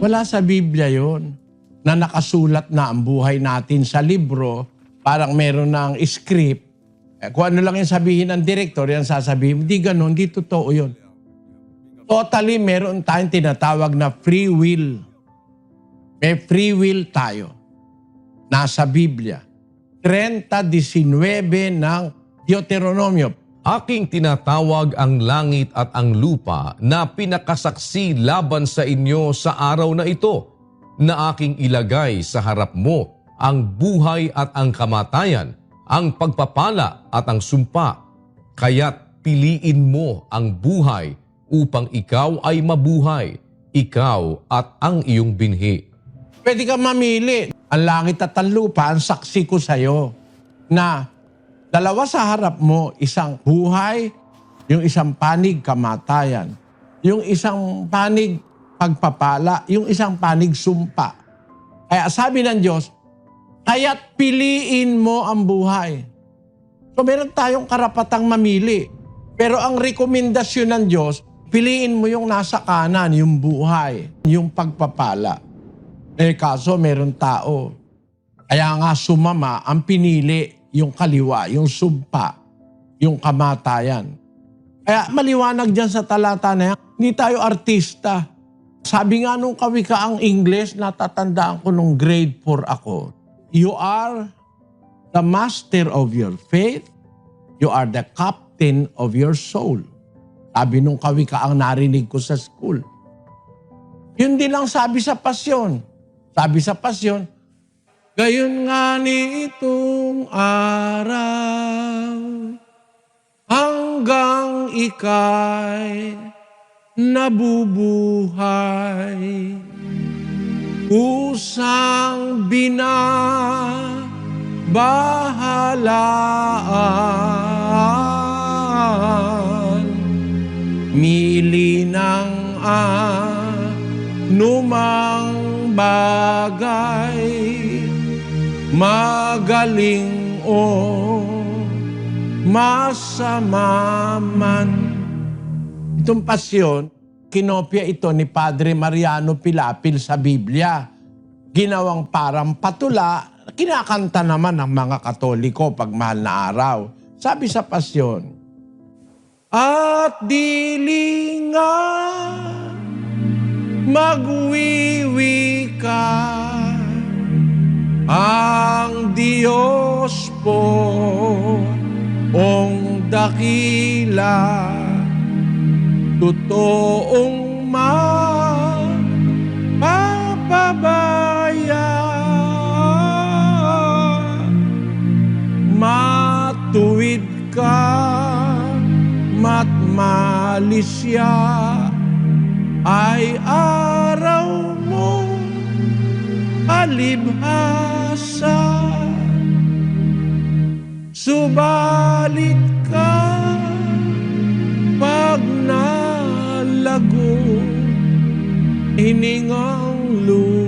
Wala sa Biblia yon na nakasulat na ang buhay natin sa libro, parang meron ng script. Eh, kung ano lang yung sabihin ng director, yan sasabihin. Hindi ganun, hindi totoo yun. Totally, meron tayong tinatawag na free will. May free will tayo. Nasa Biblia. 30.19 ng Deuteronomio. Aking tinatawag ang langit at ang lupa na pinakasaksi laban sa inyo sa araw na ito, na aking ilagay sa harap mo ang buhay at ang kamatayan, ang pagpapala at ang sumpa. Kaya't piliin mo ang buhay upang ikaw ay mabuhay, ikaw at ang iyong binhi. Pwede ka mamili. Ang langit at ang lupa, ang saksi ko sa'yo na dalawa sa harap mo, isang buhay, yung isang panig kamatayan, yung isang panig pagpapala, yung isang panig sumpa. Kaya sabi ng Diyos, kaya't piliin mo ang buhay. So meron tayong karapatang mamili. Pero ang rekomendasyon ng Diyos, piliin mo yung nasa kanan, yung buhay, yung pagpapala. Eh kaso meron tao. Kaya nga sumama ang pinili yung kaliwa, yung sumpa, yung kamatayan. Kaya maliwanag dyan sa talata na yan, hindi tayo artista. Sabi nga nung kawikaang English, natatandaan ko nung grade 4 ako. You are the master of your faith. You are the captain of your soul. Sabi nung kawikaang narinig ko sa school. Yun din ang sabi sa pasyon. Sabi sa pasyon, Gayon nga ni itong araw hanggang ikay nabubuhay. Usang binabahalaan Mili ng anumang bagay Magaling o masama man Itong pasyon, kinopya ito ni Padre Mariano Pilapil sa Biblia. Ginawang parang patula, kinakanta naman ng mga Katoliko pag mahal na araw. Sabi sa pasyon, At dili nga magwiwi ka Diyos po ong dakila. Totoong mapapabaya. Matuwid ka matmalisya ay araw mo alibhasa subalit ka pag nalago hiningang luhang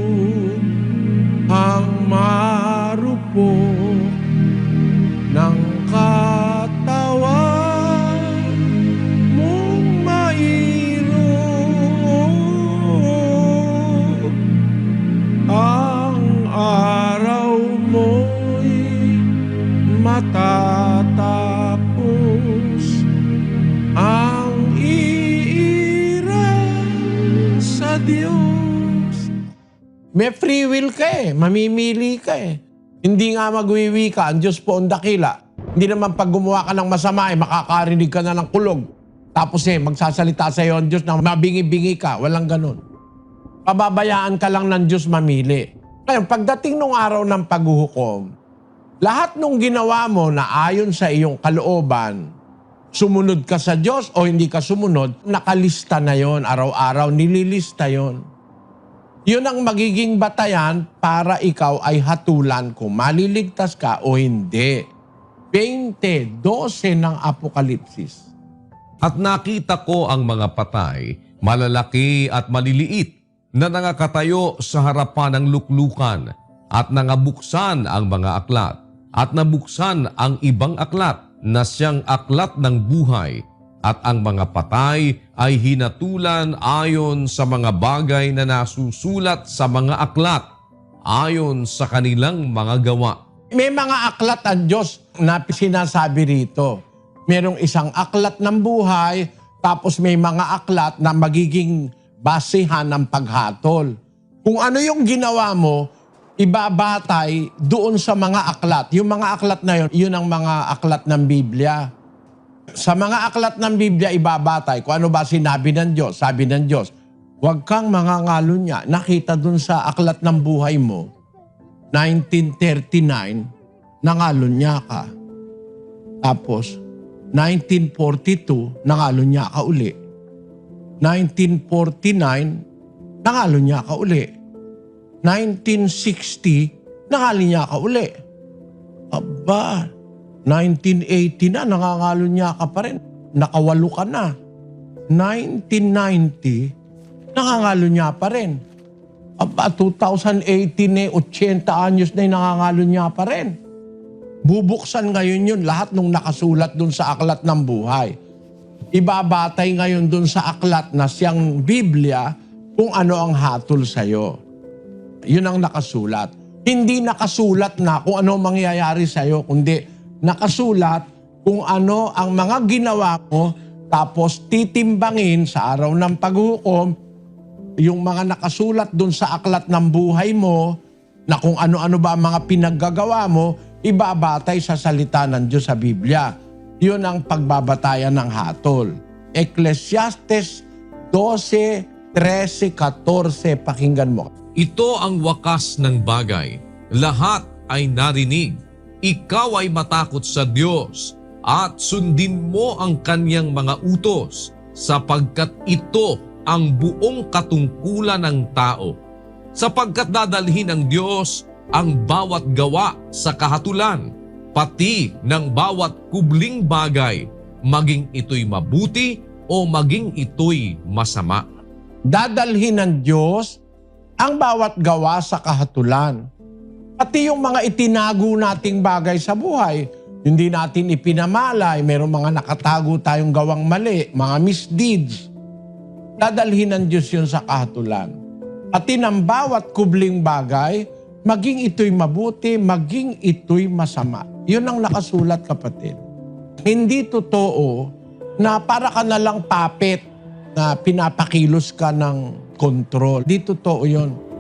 Diyos. May free will ka eh. Mamimili ka eh. Hindi nga magwiwi ka, ang Diyos po ang dakila. Hindi naman pag gumawa ka ng masama eh, makakarinig ka na ng kulog. Tapos eh, magsasalita sa iyo ang Diyos na mabingi-bingi ka. Walang ganun. Pababayaan ka lang ng Diyos mamili. Ngayon, pagdating nung araw ng paghuhukom, lahat nung ginawa mo na ayon sa iyong kalooban, sumunod ka sa Diyos o hindi ka sumunod, nakalista na yon araw-araw, nililista yon. Yun ang magiging batayan para ikaw ay hatulan kung maliligtas ka o hindi. 20, 12 ng Apokalipsis. At nakita ko ang mga patay, malalaki at maliliit, na nangakatayo sa harapan ng luklukan at nangabuksan ang mga aklat at nabuksan ang ibang aklat na siyang aklat ng buhay at ang mga patay ay hinatulan ayon sa mga bagay na nasusulat sa mga aklat ayon sa kanilang mga gawa. May mga aklat ang Diyos na sinasabi rito. Merong isang aklat ng buhay, tapos may mga aklat na magiging basihan ng paghatol. Kung ano yung ginawa mo, ibabatay doon sa mga aklat. Yung mga aklat na yun, yun ang mga aklat ng Biblia. Sa mga aklat ng Biblia, ibabatay kung ano ba sinabi ng Diyos. Sabi ng Diyos, huwag kang mangangalo niya. Nakita dun sa aklat ng buhay mo, 1939, nangalon niya ka. Tapos, 1942, nangalon niya ka uli. 1949, nangalon niya ka uli. 1960, nangalon niya ka uli. Aba, 1980 na, nangangalo niya ka pa rin. Nakawalo ka na. 1990, nangangalo niya pa rin. Aba, 2018 eh, 80 anyos na yung nangangalo niya pa rin. Bubuksan ngayon yun lahat nung nakasulat dun sa aklat ng buhay. Ibabatay ngayon dun sa aklat na siyang Biblia kung ano ang hatol sa'yo. Yun ang nakasulat. Hindi nakasulat na kung ano mangyayari sa'yo, kundi nakasulat kung ano ang mga ginawa mo tapos titimbangin sa araw ng paghukom yung mga nakasulat dun sa aklat ng buhay mo na kung ano-ano ba ang mga pinaggagawa mo, ibabatay sa salita ng Diyos sa Biblia. Yun ang pagbabatayan ng hatol. Ecclesiastes 12, 13, 14, pakinggan mo. Ito ang wakas ng bagay. Lahat ay narinig. Ikaw ay matakot sa Diyos at sundin mo ang kanyang mga utos sapagkat ito ang buong katungkulan ng tao. Sapagkat dadalhin ng Diyos ang bawat gawa sa kahatulan, pati ng bawat kubling bagay, maging ito'y mabuti o maging ito'y masama. Dadalhin ng Diyos ang bawat gawa sa kahatulan. Pati yung mga itinago nating bagay sa buhay, hindi natin ipinamalay, mayroong mga nakatago tayong gawang mali, mga misdeeds. Dadalhin ng Diyos yun sa kahatulan. Pati ng bawat kubling bagay, maging ito'y mabuti, maging ito'y masama. Yun ang nakasulat kapatid. Hindi totoo na para ka na lang papet na pinapakilos ka ng kontrol. Di totoo yun.